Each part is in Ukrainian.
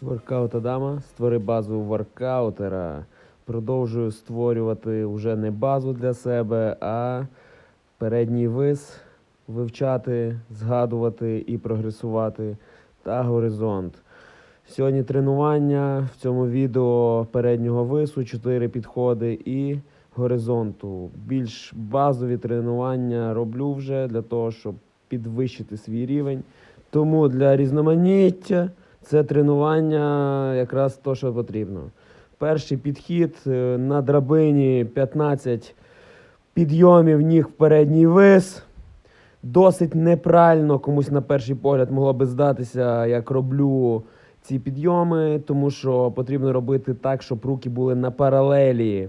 Воркаут Адама, створи базу воркаутера. Продовжую створювати вже не базу для себе, а передній вис, вивчати, згадувати і прогресувати та горизонт. Сьогодні тренування в цьому відео переднього вису, 4 підходи і горизонту. Більш базові тренування роблю вже для того, щоб підвищити свій рівень. Тому для різноманіття це тренування якраз то, що потрібно. Перший підхід е, на драбині 15 підйомів ніг в передній вис. Досить неправильно комусь на перший погляд могло би здатися, як роблю ці підйоми, тому що потрібно робити так, щоб руки були на паралелі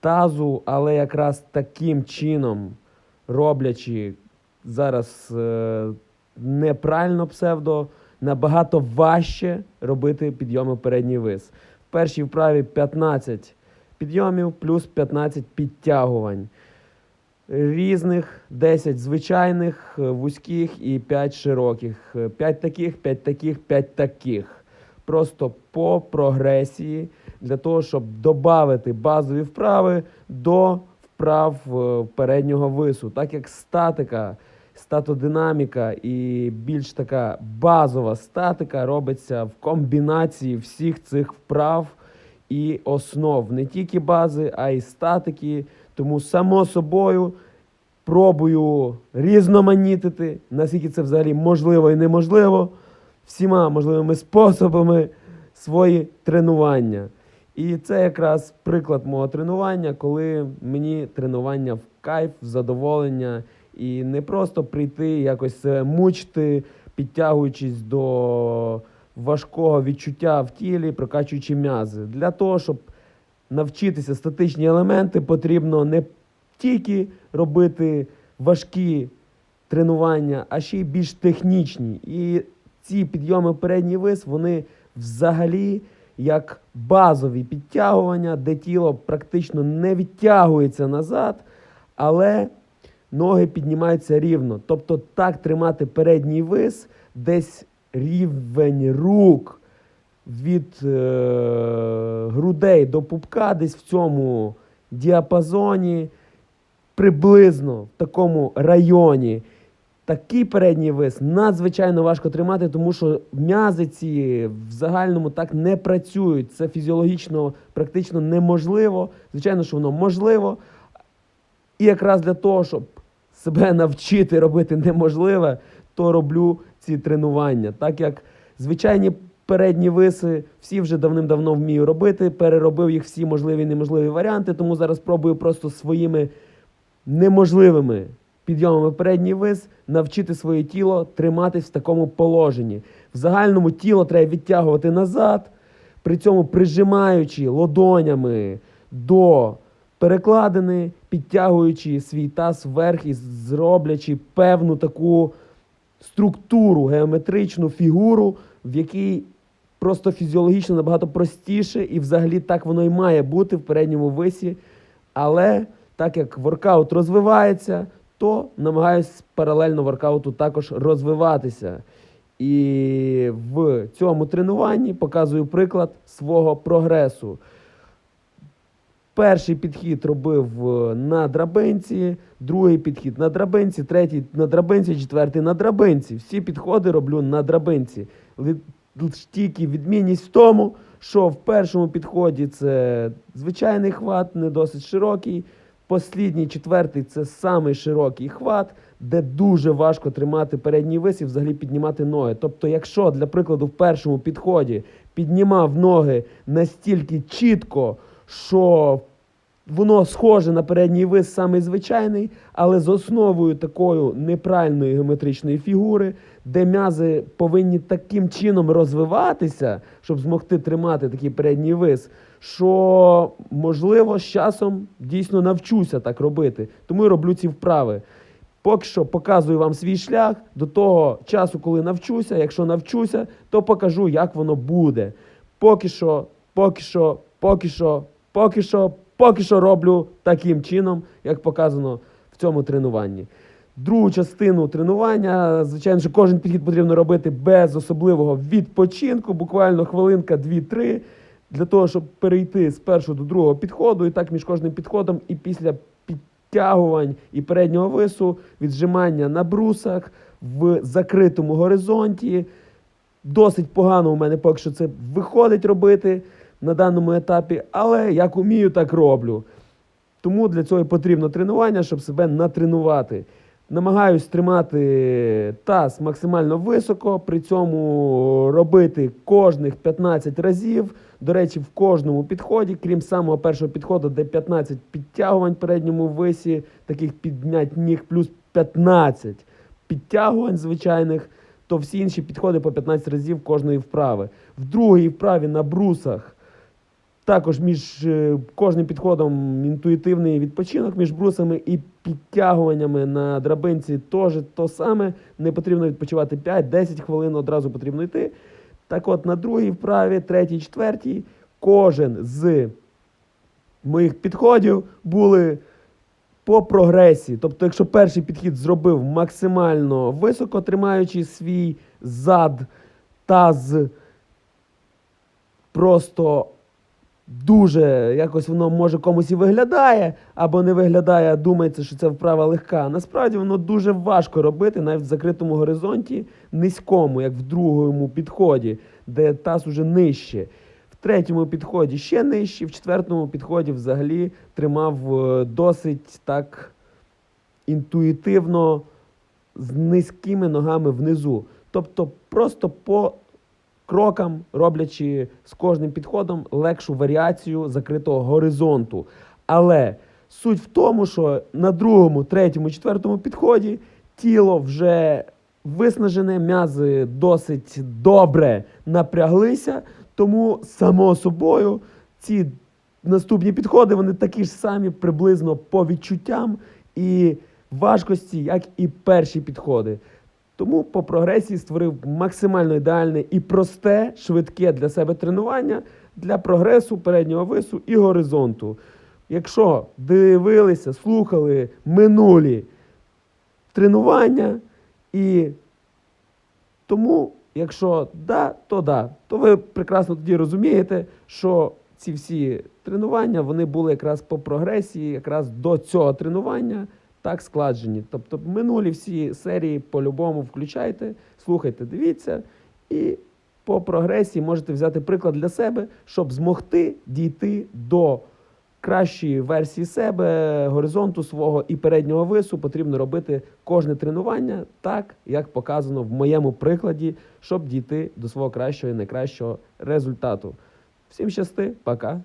тазу, але якраз таким чином, роблячи зараз е, неправильно псевдо, набагато важче робити підйоми передній вис. В першій вправі 15 підйомів плюс 15 підтягувань. Різних 10 звичайних, е, вузьких і 5 широких. 5 таких, 5 таких, 5 таких. Просто по прогресії для того, щоб додати базові вправи до вправ е, переднього вису. Так як статика, статодинаміка і більш така базова статика робиться в комбінації всіх цих вправ і основ. Не тільки бази, а й статики. Тому, само собою, пробую різноманітити, наскільки це взагалі можливо і неможливо, всіма можливими способами свої тренування. І це якраз приклад мого тренування, коли мені тренування в кайф, в задоволення, і не просто прийти якось мучити, підтягуючись до важкого відчуття в тілі, прокачуючи м'язи. Для того, щоб навчитися статичні елементи, потрібно не тільки робити важкі тренування, а ще й більш технічні. І ці підйоми передній вис, вони взагалі як базові підтягування, де тіло практично не відтягується назад, але ноги піднімаються рівно. Тобто так тримати передній вис, десь рівень рук від е, грудей до пупка, десь в цьому діапазоні, приблизно в такому районі. Такий передній вис надзвичайно важко тримати, тому що м'язи ці в загальному так не працюють. Це фізіологічно практично неможливо. Звичайно, що воно можливо. І якраз для того, щоб себе навчити робити неможливе, то роблю ці тренування. Так як звичайні передні виси всі вже давним-давно вмію робити, переробив їх всі можливі і неможливі варіанти, тому зараз пробую просто своїми неможливими підйомами передній вис навчити своє тіло триматись в такому положенні. В загальному тіло треба відтягувати назад, при цьому прижимаючи лодонями до перекладини, підтягуючи свій таз вверх і зроблячи певну таку структуру, геометричну фігуру, в якій просто фізіологічно набагато простіше, і взагалі так воно і має бути в передньому висі. Але так як воркаут розвивається, то намагаюсь паралельно воркауту також розвиватися. І в цьому тренуванні показую приклад свого прогресу. Перший підхід робив е, на драбинці, другий підхід на драбинці, третій на драбинці, четвертий на драбинці. Всі підходи роблю на драбинці. Тільки відмінність в тому, що в першому підході це звичайний хват, не досить широкий. Послідній четвертий це самий широкий хват, де дуже важко тримати передній вис і взагалі піднімати ноги. Тобто, якщо, для прикладу, в першому підході піднімав ноги настільки чітко, що воно схоже на передній вис самий звичайний, але з основою такою неправильної геометричної фігури, де м'язи повинні таким чином розвиватися, щоб змогти тримати такий передній вис, що можливо з часом дійсно навчуся так робити. Тому і роблю ці вправи. Поки що показую вам свій шлях до того часу, коли навчуся. Якщо навчуся, то покажу, як воно буде. Поки що, поки що, поки що, поки що, поки що роблю таким чином, як показано в цьому тренуванні. Другу частину тренування, звичайно, що кожен підхід потрібно робити без особливого відпочинку, буквально хвилинка, 2-3, для того, щоб перейти з першого до другого підходу, і так між кожним підходом, і після підтягувань і переднього вису, віджимання на брусах в закритому горизонті. Досить погано у мене поки що це виходить робити на даному етапі, але як умію, так роблю. Тому для цього потрібно тренування, щоб себе натренувати. Намагаюсь тримати таз максимально високо, при цьому робити кожних 15 разів. До речі, в кожному підході, крім самого першого підходу, де 15 підтягувань в передньому висі, таких піднять ніг, плюс 15 підтягувань звичайних, то всі інші підходи по 15 разів кожної вправи. В другій вправі на брусах також між е, кожним підходом інтуїтивний відпочинок між брусами і підтягуваннями на драбинці теж то саме. Не потрібно відпочивати 5-10 хвилин, одразу потрібно йти. Так от на другій вправі, третій, четвертій, кожен з моїх підходів були по прогресії. Тобто, якщо перший підхід зробив максимально високо, тримаючи свій зад, таз просто дуже якось воно може комусь і виглядає, або не виглядає, а думається, що це вправа легка. Насправді воно дуже важко робити навіть в закритому горизонті, низькому, як в другому підході, де таз уже нижче. В третьому підході ще нижче, в четвертому підході взагалі тримав е, досить так інтуїтивно з низькими ногами внизу. Тобто просто по крокам, роблячи з кожним підходом легшу варіацію закритого горизонту. Але суть в тому, що на другому, третьому, четвертому підході тіло вже виснажене, м'язи досить добре напряглися, тому само собою ці наступні підходи вони такі ж самі приблизно по відчуттям і важкості, як і перші підходи. Тому по прогресії створив максимально ідеальне і просте, швидке для себе тренування для прогресу переднього вису і горизонту. Якщо дивилися, слухали минулі тренування, і тому, якщо да, то да, то ви прекрасно тоді розумієте, що ці всі тренування вони були якраз по прогресії, якраз до цього тренування так складжені. Тобто минулі всі серії по-любому включайте, слухайте, дивіться, і по прогресії можете взяти приклад для себе, щоб змогти дійти до кращої версії себе, горизонту свого і переднього вису. Потрібно робити кожне тренування так, як показано в моєму прикладі, щоб дійти до свого кращого і найкращого результату. Всім щасти, пока.